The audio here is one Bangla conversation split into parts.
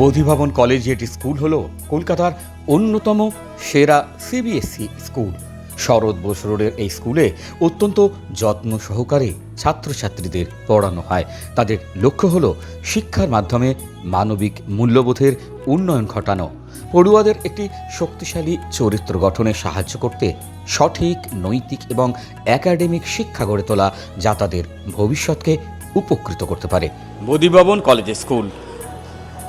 বোধিভবন কলেজিয়েট স্কুল হল কলকাতার অন্যতম সেরা সিবিএসই স্কুল। শরৎ বোস রোডের এই স্কুলে অত্যন্ত যত্ন সহকারে ছাত্রছাত্রীদের পড়ানো হয়। তাদের লক্ষ্য হল শিক্ষার মাধ্যমে মানবিক মূল্যবোধের উন্নয়ন ঘটানো। পড়ুয়াদের একটি শক্তিশালী চরিত্র গঠনে সাহায্য করতে সঠিক, নৈতিক এবং একাডেমিক শিক্ষা গড়ে তোলা যা তাদের ভবিষ্যৎকে উপকৃত করতে পারে। Bodhibhaban college school.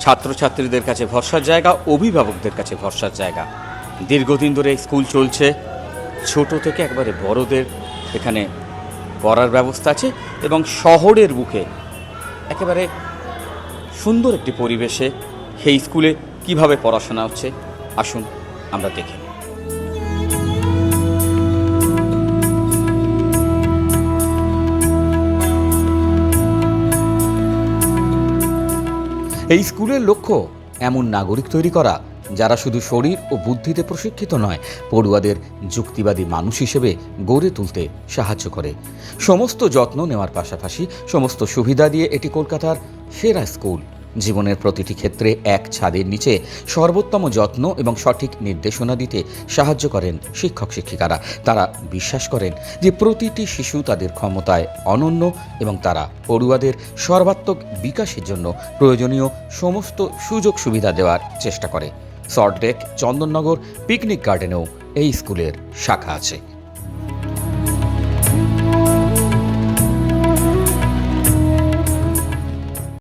ছাত্রছাত্রীদের কাছে ভরসার জায়গা, অভিভাবকদের কাছে ভরসার জায়গা। দীর্ঘদিন ধরে স্কুল চলছে। ছোট থেকে একবারে বড়দের এখানে পড়ার ব্যবস্থা আছে এবং শহরের বুকে একেবারে সুন্দর একটি পরিবেশে সেই স্কুলে কীভাবে পড়াশোনা হচ্ছে, আসুন আমরা দেখি এই স্কুলের লক্ষ্য এমন নাগরিক তৈরি করা, যারা শুধু শরীর ও বুদ্ধিতে প্রশিক্ষিত নয়, পড়ুয়াদের যুক্তিবাদী মানুষ হিসেবে গড়ে তুলতে সাহায্য করে। সমস্ত যত্ন নেওয়ার পাশাপাশি সমস্ত সুবিধা দিয়ে এটি কলকাতার সেরা স্কুল। জীবনের প্রতিটি ক্ষেত্রে এক ছাদের নিচে সর্বোত্তম যত্ন এবং সঠিক নির্দেশনা দিতে সাহায্য করেন শিক্ষক শিক্ষিকারা। তারা বিশ্বাস করেন যে প্রতিটি শিশু তাদের ক্ষমতায় অনন্য এবং তারা পড়ুয়াদের সর্বাত্মক বিকাশের জন্য প্রয়োজনীয় সমস্ত সুযোগ সুবিধা দেওয়ার চেষ্টা করে। সল্টলেক চন্দননগর পিকনিক গার্ডেনেও এই স্কুলের শাখা আছে।